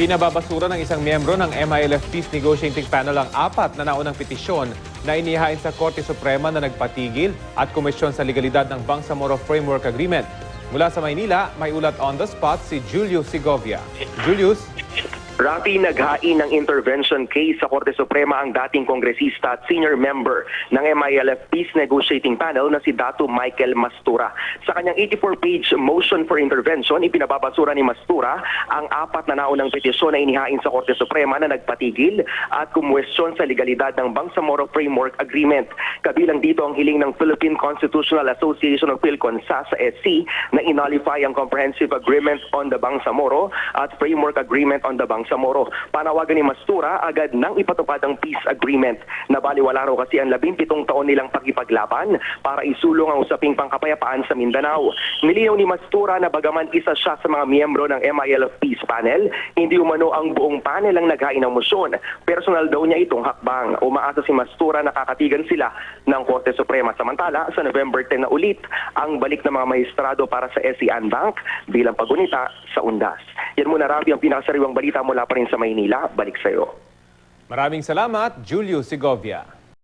Pinababasura ng isang miyembro ng MILF Peace Negotiating Panel ang apat na naunang petisyon na inihain sa Korte Suprema na nagpatigil at komisyon sa legalidad ng Bangsamoro Framework Agreement. Mula sa Maynila, may ulat on the spot si Julius Segovia. Julius, Rafi naghain ng intervention case sa Korte Suprema ang dating kongresista at senior member ng MILF Peace Negotiating Panel na si Dato Michael Mastura. Sa kanyang 84-page motion for intervention, ipinababasura ni Mastura ang apat na naunang petisyon na inihain sa Korte Suprema na nagpatigil at kumwestiyon sa legalidad ng Bangsamoro Framework Agreement. Kabilang dito ang hiling ng Philippine Constitutional Association of PhilConSA sa SC na inolify ang Comprehensive Agreement on the Bangsamoro at Framework Agreement on the Bangsamoro. Panawagan ni Mastura agad nang ipatupad ang peace agreement. Nabaliwala raw kasi ang labing pitong taon nilang pagkipaglaban para isulong ang usaping pangkapayapaan sa Mindanao. Nilinaw ni Mastura na bagaman isa siya sa mga miyembro ng MILF Peace Panel, hindi umano ang buong panel ang naghain ng motion. Personal daw niya itong hakbang. Umaasa si Mastura na kakatigan sila ng Korte Suprema. Samantala, sa November 10 na ulit, ang balik ng mga maestrado para sa SCN Bank bilang pagunita sa UNDAS. Yan muna, Ravi, ang pinakasariwang balita mula pa rin sa Maynila. Balik sa iyo. maraming salamat, Julius Segovia.